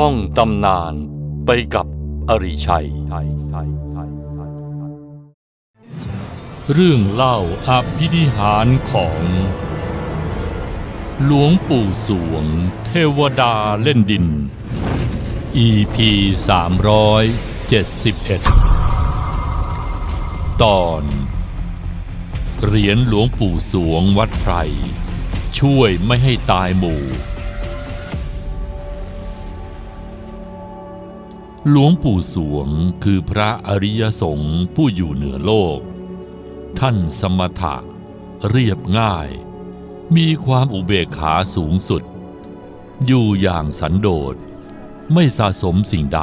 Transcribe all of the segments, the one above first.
ท่องตำนานไปกับอริชัย เรื่องเล่าอภินิหารของ หลวงปู่สวง เทวดาเล่นดิน EP 371 ตอน เหรียญหลวงปู่สวงวัดไพรช่วยไม่ให้ตายหมู่ หลวงปู่สวงคือพระอริยสงฆ์ผู้อยู่เหนือโลก ท่านสมถะ เรียบง่าย มีความอุเบกขาสูงสุด อยู่อย่างสันโดษ ไม่สะสมสิ่งใด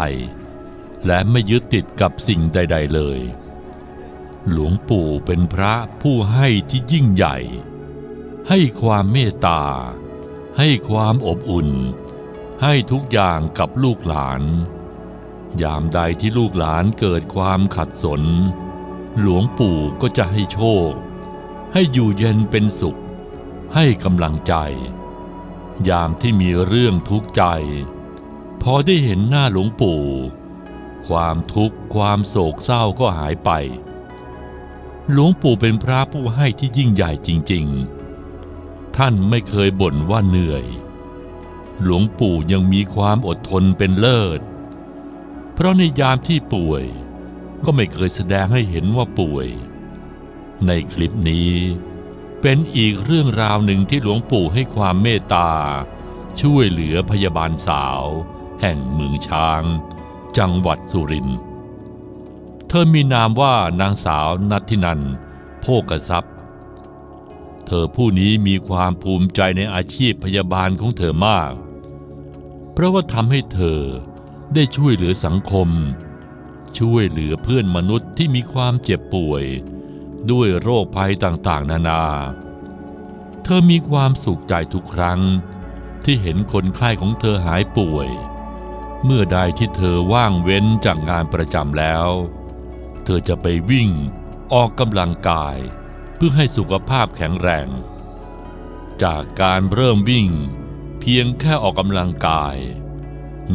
และไม่ยึดติดกับสิ่งใด ๆ เลย หลวงปู่เป็นพระผู้ให้ที่ยิ่งใหญ่ ให้ความเมตตา ให้ความอบอุ่น ให้ทุกอย่างกับลูกหลาน ยามใดที่ลูกหลานเกิดความขัดสน หลวงปู่ก็จะให้โชค ให้อยู่เย็นเป็นสุข ให้กำลังใจ ยามที่มีเรื่องทุกข์ใจ พอได้เห็นหน้าหลวงปู่ ความทุกข์ความโศกเศร้าก็หายไป หลวงปู่เป็นพระผู้ให้ที่ยิ่งใหญ่จริง ๆ ท่านไม่เคยบ่นว่าเหนื่อย หลวงปู่ยังมีความอดทนเป็นเลิศ เพราะในยามที่ป่วย ก็ไม่เคยแสดงให้เห็นว่าป่วย ในคลิปนี้เป็นอีกเรื่องราวหนึ่งที่หลวงปู่ให้ความเมตตา ช่วยเหลือพยาบาลสาว แห่งเมืองช้าง จังหวัดสุรินทร์เธอมีนามว่านางสาวนัทินันโภกทรัพย์ เธอผู้นี้มีความภูมิใจในอาชีพพยาบาลของเธอมาก เพราะว่าทำให้เธอ ได้ช่วยเหลือสังคม ช่วยเหลือเพื่อนมนุษย์ที่มีความเจ็บป่วย ด้วยโรคภัยต่างๆ นานา เธอมีความสุขใจทุกครั้ง ที่เห็นคนไข้ของเธอหายป่วย เมื่อใดที่เธอว่างเว้นจากงานประจำแล้ว เธอจะไปวิ่งออกกำลังกาย เพื่อให้สุขภาพแข็งแรง จากการเริ่มวิ่ง เพียงแค่ออกกำลังกาย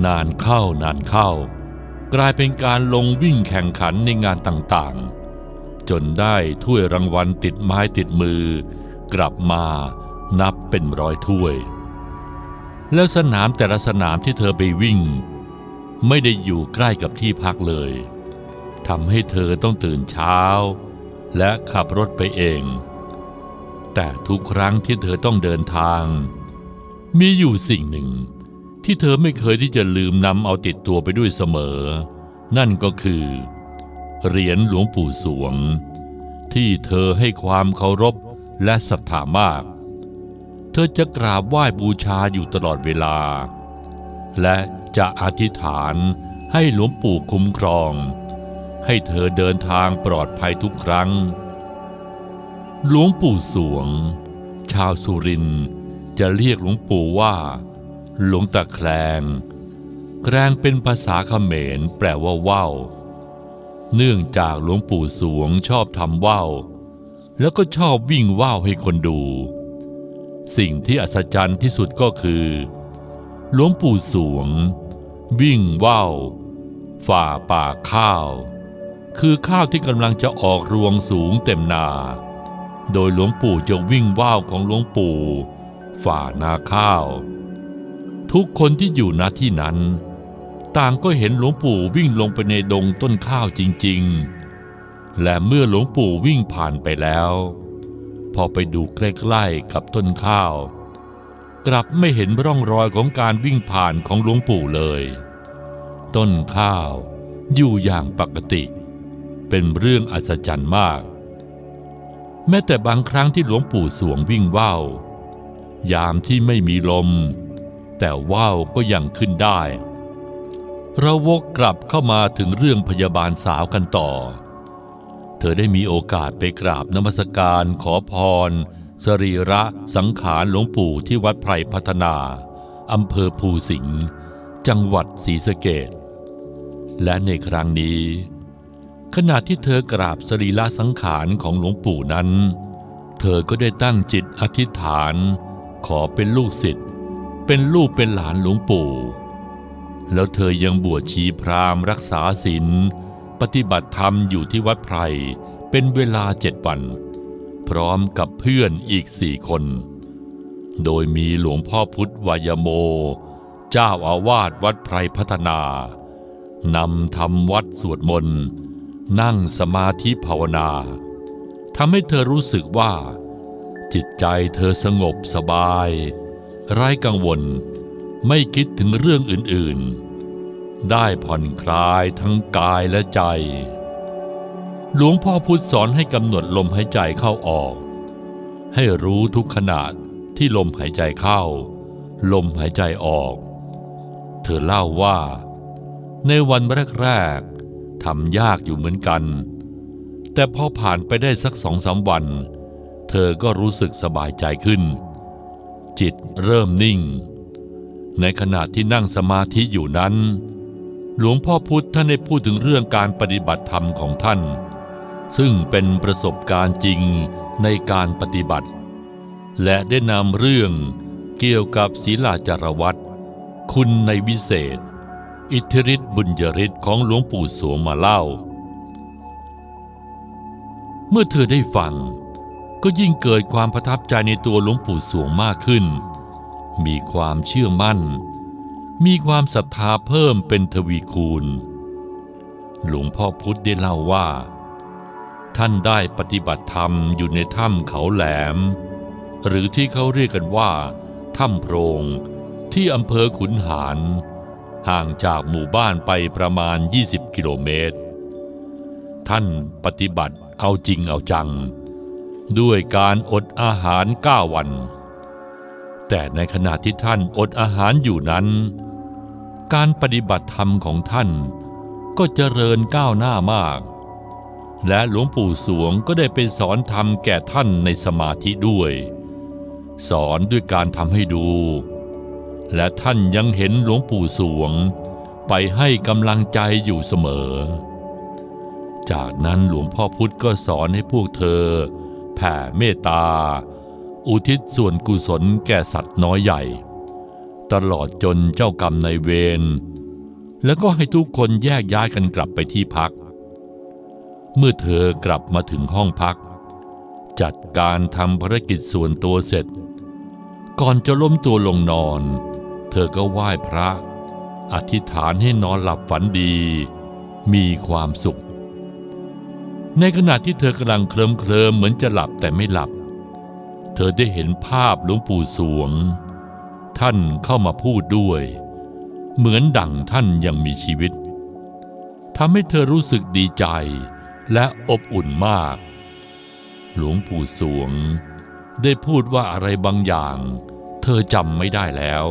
นานเข้านานเข้า กลายเป็นการลงวิ่งแข่งขันในงานต่างๆ จนได้ถ้วยรางวัลติดไม้ติดมือ กลับมานับเป็นร้อยถ้วย แล้วสนามแต่ละสนามที่เธอไปวิ่ง ไม่ได้อยู่ใกล้กับที่พักเลยทำให้เธอต้องตื่นเช้า และขับรถไปเอง แต่ทุกครั้งที่เธอต้องเดินทาง มีอยู่สิ่งหนึ่ง ที่เธอไม่เคยที่จะลืมนำเอาติดตัวไปด้วยเสมอ นั่นก็คือ เหรียญหลวงปู่สวง ที่เธอให้ความเคารพและศรัทธามาก เธอจะกราบไหว้บูชาอยู่ตลอดเวลา และจะอธิษฐานให้หลวงปู่คุ้มครอง ให้เธอเดินทางปลอดภัยทุกครั้ง หลวงปู่สวง ชาวสุรินจะเรียกหลวงปู่ว่า หลวงตาแคลง แคลงเป็นภาษาเขมรแปลว่าว่าวเนื่องจากหลวงปู่สวงชอบทำว่าวแล้วก็ชอบวิ่งว่าวให้คนดู สิ่งที่อัศจรรย์ที่สุดก็คือ หลวงปู่สวง วิ่งว่าวฝ่าป่าข้าว คือข้าวที่กำลังจะออกรวงสูงเต็มนา โดยหลวงปู่จะวิ่งว่าวของหลวงปู่ ฝ่านาข้าว ทุกคนที่อยู่ณที่นั้น ต่างก็เห็นหลวงปู่วิ่งลงไปในดงต้นข้าวจริง ๆ และเมื่อหลวงปู่วิ่งผ่านไปแล้ว พอไปดูใกล้ๆกับต้นข้าว กลับไม่เห็นร่องรอยของการวิ่งผ่านของหลวงปู่เลย ต้นข้าวอยู่อย่างปกติ เป็นเรื่องอัศจรรย์มาก แม้แต่บางครั้งที่หลวงปู่สวงวิ่งว่าว ยามที่ไม่มีลม แต่ว่าวก็ยังขึ้นได้เราวกกลับเข้ามาถึงเรื่องพยาบาลสาวกันต่อ เธอได้มีโอกาสไปกราบนมัสการขอพร สรีระสังขารหลวงปู่ที่วัดไพรพัฒนาอำเภอภูสิงห์จังหวัดศรีสะเกดและในครั้งนี้ ขณะที่เธอกราบสรีระสังขารของหลวงปู่นั้น เธอก็ได้ตั้งจิตอธิษฐาน ขอเป็นลูกศิษย์ เป็นลูกเป็นหลานหลวงปู่ แล้วเธอยังบวชชีพราหมณ์รักษาศีลปฏิบัติธรรมอยู่ที่วัดไพรเป็นเวลาเจ็ดวัน พร้อมกับเพื่อนอีกสี่คน โดยมีหลวงพ่อพุทธวายโม เจ้าอาวาสวัดไพรพัฒนานำทำวัดสวดมนต์นั่งสมาธิภาวนาทำให้เธอรู้สึกว่า จิตใจเธอสงบสบาย ไร้กังวล ไม่คิดถึงเรื่องอื่นๆ ได้ผ่อนคลายทั้งกายและใจ หลวงพ่อพุธสอนให้กำหนดลมหายใจเข้าออก ให้รู้ทุกขณะที่ลมหายใจเข้า ลมหายใจออก เธอเล่าว่า ในวันแรกๆทำยากอยู่เหมือนกัน แต่พอผ่านไปได้สักสองสามวัน เธอก็รู้สึกสบายใจขึ้น จิตเริ่มนิ่ง ในขณะที่นั่งสมาธิอยู่นั้น หลวงพ่อพุธท่านได้พูดถึงเรื่องการปฏิบัติธรรมของท่าน ซึ่งเป็นประสบการณ์จริงในการปฏิบัติ และได้นำเรื่องเกี่ยวกับศีลาจารวัตคุณในวิเศษ อิทธิฤทธิบุญยฤทธิ์ของหลวงปู่สวงมาเล่า เมื่อเธอได้ฟัง ก็ยิ่งเกิดความประทับใจในตัวหลวงปู่สวงมากขึ้น มีความเชื่อมั่น มีความศรัทธาเพิ่มเป็นทวีคูณ หลวงพ่อพุธได้เล่าว่า ท่านได้ปฏิบัติธรรมอยู่ในถ้ำเขาแหลม หรือที่เขาเรียกกันว่าถ้ำโพรงที่อำเภอขุนหาร ห่างจากหมู่บ้านไปประมาณ 20 กิโลเมตร ท่านปฏิบัติเอาจริงเอาจัง ด้วยการอดอาหาร9วัน แต่ในขณะที่ท่านอดอาหารอยู่นั้น การปฏิบัติธรรมของท่านก็เจริญก้าวหน้ามาก และหลวงปู่สวงก็ได้ไปสอนธรรมแก่ท่านในสมาธิด้วย สอนด้วยการทำให้ดู และท่านยังเห็นหลวงปู่สวง ไปให้กำลังใจอยู่เสมอ จากนั้นหลวงพ่อพุธก็สอนให้พวกเธอ แผ่เมตตา อุทิศส่วนกุศลแก่สัตว์น้อยใหญ่ ตลอดจนเจ้ากรรมในเวร แล้วก็ให้ทุกคนแยกย้ายกันกลับไปที่พัก เมื่อเธอกลับมาถึงห้องพัก จัดการทำภารกิจส่วนตัวเสร็จ ก่อนจะล้มตัวลงนอน เธอก็ไหว้พระ อธิษฐานให้นอนหลับฝันดี มีความสุข ในขณะที่เธอกำลังเคลิมเคลิมเหมือนจะหลับแต่ไม่หลับ เธอได้เห็นภาพหลวงปู่สวง ท่านเข้ามาพูดด้วย เหมือนดั่งท่านยังมีชีวิตทำให้เธอรู้สึกดีใจและอบอุ่นมาก หลวงปู่สวง ได้พูดว่าอะไรบางอย่าง เธอจำไม่ได้แล้ว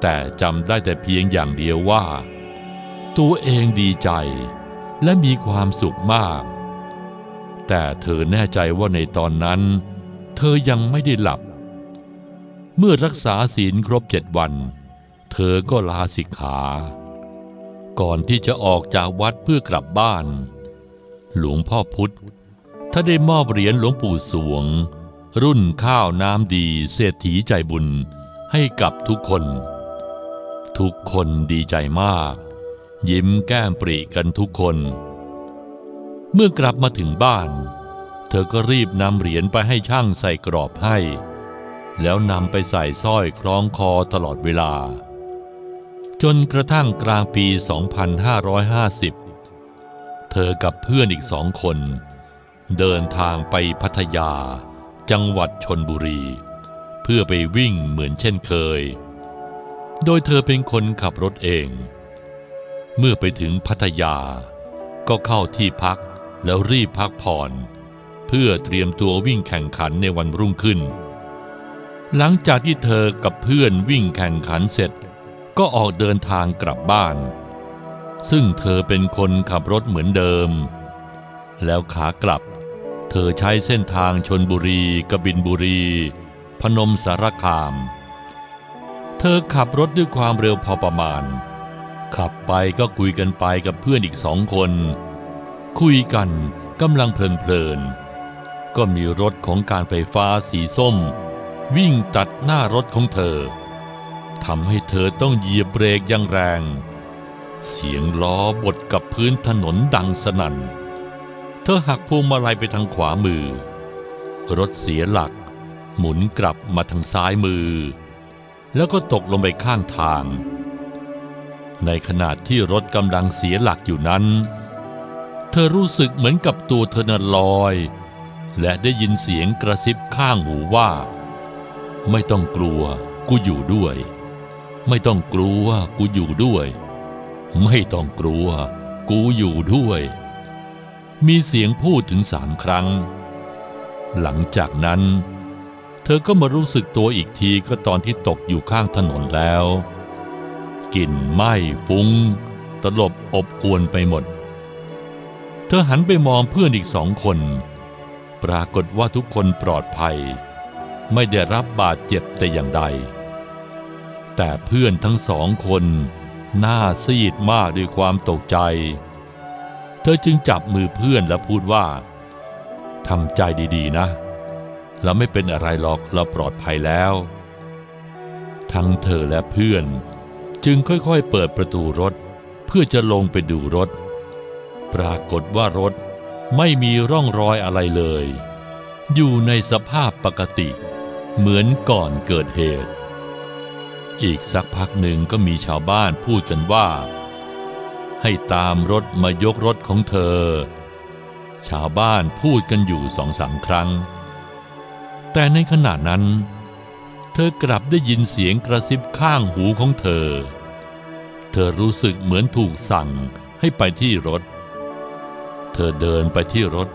แต่จำได้แต่เพียงอย่างเดียวว่า ตัวเองดีใจ และมีความสุขมาก แต่เธอแน่ใจว่าในตอนนั้น เธอยังไม่ได้หลับ เมื่อรักษาศีลครบเจ็ดวัน เธอก็ลาสิกขา ก่อนที่จะออกจากวัดเพื่อกลับบ้าน หลวงพ่อพุธถ้าได้มอบเหรียญหลวงปู่สวง รุ่นข้าวน้ำดีเศรษฐีใจบุญให้กับทุกคน ทุกคนดีใจมาก ยิ้มแก้มปรีกันทุกคน เมื่อกลับมาถึงบ้าน เธอก็รีบนำเหรียญไปให้ช่างใส่กรอบให้ แล้วนำไปใส่สร้อยคล้องคอตลอดเวลา จนกระทั่งกลางปี 2550 เธอกับเพื่อนอีกสองคน เดินทางไปพัทยา จังหวัดชนบุรี เพื่อไปวิ่งเหมือนเช่นเคย โดยเธอเป็นคนขับรถเอง เมื่อไปถึงพัทยา ก็เข้าที่พักแล้วรีบพักผ่อน เพื่อเตรียมตัววิ่งแข่งขันในวันรุ่งขึ้น หลังจากที่เธอกับเพื่อนวิ่งแข่งขันเสร็จ ก็ออกเดินทางกลับบ้าน ซึ่งเธอเป็นคนขับรถเหมือนเดิม แล้วขากลับ เธอใช้เส้นทางชนบุรีกบินบุรี พนมสารคาม เธอขับรถด้วยความเร็วพอประมาณ ขับไปก็คุยกันไปกับเพื่อนอีกสองคน คุยกันกำลังเพลินๆ ก็มีรถของการไฟฟ้าสีส้ม วิ่งตัดหน้ารถของเธอทำให้เธอต้องเหยียบเบรกอย่างแรง เสียงล้อบดกับพื้นถนนดังสนั่น เธอหักพวงมาลัยไปทางขวามือ รถเสียหลัก หมุนกลับมาทางซ้ายมือ แล้วก็ตกลงไปข้างทาง ในขณะที่รถกำลังเสียหลักอยู่นั้น เธอรู้สึกเหมือนกับตัวเธอนั้นลอย และได้ยินเสียงกระซิบข้างหูว่า ไม่ต้องกลัวกูอยู่ด้วย ไม่ต้องกลัวกูอยู่ด้วย ไม่ต้องกลัว กูอยู่ด้วย มีเสียงพูดถึงสามครั้ง หลังจากนั้น เธอก็มารู้สึกตัวอีกทีก็ตอนที่ตกอยู่ข้างถนนแล้ว กลิ่นไหม้ฟุ้ง ตลบอบอวนไปหมด เธอหันไปมองเพื่อนอีกสองคน ปรากฏว่าทุกคนปลอดภัย ไม่ได้รับบาดเจ็บแต่อย่างใด แต่เพื่อนทั้งสองคนหน้าซีดมากด้วยความตกใจ เธอจึงจับมือเพื่อนและพูดว่าทำใจดีๆนะ เราไม่เป็นอะไรหรอกเราปลอดภัยแล้ว ทั้งเธอและเพื่อน จึงค่อยๆเปิดประตูรถ เพื่อจะลงไปดูรถ ปรากฏว่ารถไม่มีร่องรอยอะไรเลย อยู่ในสภาพปกติ เหมือนก่อนเกิดเหตุ อีกสักพักหนึ่งก็มีชาวบ้านพูดกันว่า ให้ตามรถมายกรถของเธอ ชาวบ้านพูดกันอยู่สองสามครั้ง แต่ในขณะนั้น เธอกลับได้ยินเสียงกระซิบข้างหูของเธอ เธอรู้สึกเหมือนถูกสั่งให้ไปที่รถ เธอเดินไปที่รถ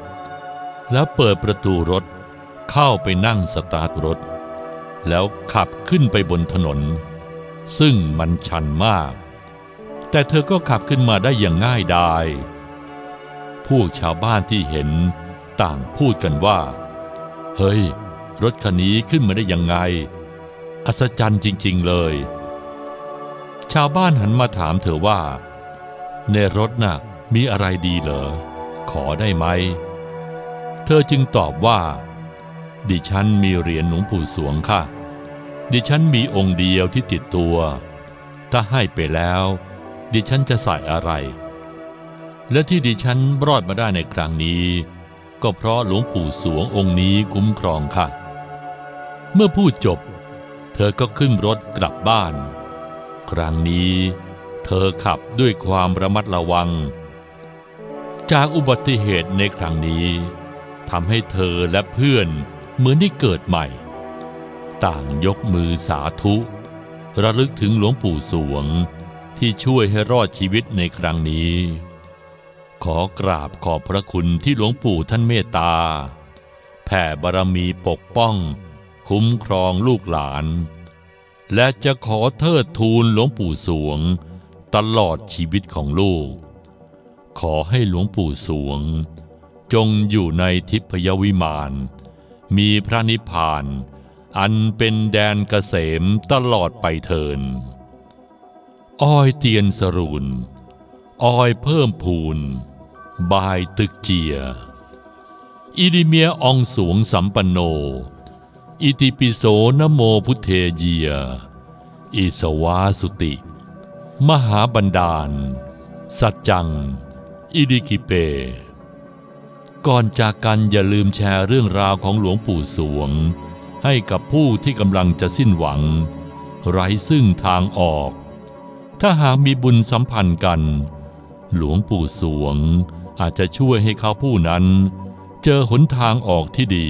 แล้วเปิดประตูรถเข้าไปนั่งสตาร์ทรถ แล้วขับขึ้นไปบนถนน ซึ่งมันชันมาก แต่เธอก็ขับขึ้นมาได้อย่างง่ายดายพวกชาวบ้านที่เห็นต่างพูดกันว่า เฮ้ย รถคันนี้ขึ้นมาได้ยังไง อัศจรรย์จริง ๆ เลย ชาวบ้านหันมาถามเธอว่า ในรถน่ะมีอะไรดีเหรอ ขอได้ไหม เธอจึงตอบว่า ดิฉันมีเหรียญหลวงปู่สวงค่ะ ดิฉันมีองค์เดียวที่ติดตัว ถ้าให้ไปแล้ว ดิฉันจะใส่อะไร และที่ดิฉันรอดมาได้ในครั้งนี้ ก็เพราะหลวงปู่สวงองค์นี้คุ้มครองค่ะ เมื่อพูดจบ เธอก็ขึ้นรถกลับบ้าน ครั้งนี้ เธอขับด้วยความระมัดระวัง จากอุบัติเหตุในครั้งนี้ทำให้เธอและเพื่อนเหมือนได้เกิดใหม่ ต่างยกมือสาธุ ระลึกถึงหลวงปู่สวงที่ช่วยให้รอดชีวิตในครั้งนี้ ขอกราบขอบพระคุณที่หลวงปู่ท่านเมตตา แผ่บารมีปกป้อง คุ้มครองลูกหลาน และจะขอเทิดทูนหลวงปู่สวง ตลอดชีวิตของลูก ขอให้หลวงปู่สวง จงอยู่ในทิพยวิมาน มีพระนิพพาน อันเป็นแดนเกษมตลอดไปเทิน อ้อยเตียนสรุนอ้อยเพิ่มพูน บายตึกเจียอิดิเมียอองสวงสัมปันโน อิติปิโสนโมพุทเทเยีย อิสวาสุติ มหาบันดาล สัจจัง อิดิคิเป ก่อนจากกันอย่าลืมแชร์เรื่องราวของหลวงปู่สวง ให้กับผู้ที่กำลังจะสิ้นหวัง ไร้ซึ่งทางออก ถ้าหากมีบุญสัมพันธ์กัน หลวงปู่สวงอาจจะช่วยให้เขาผู้นั้น เจอหนทางออกที่ดี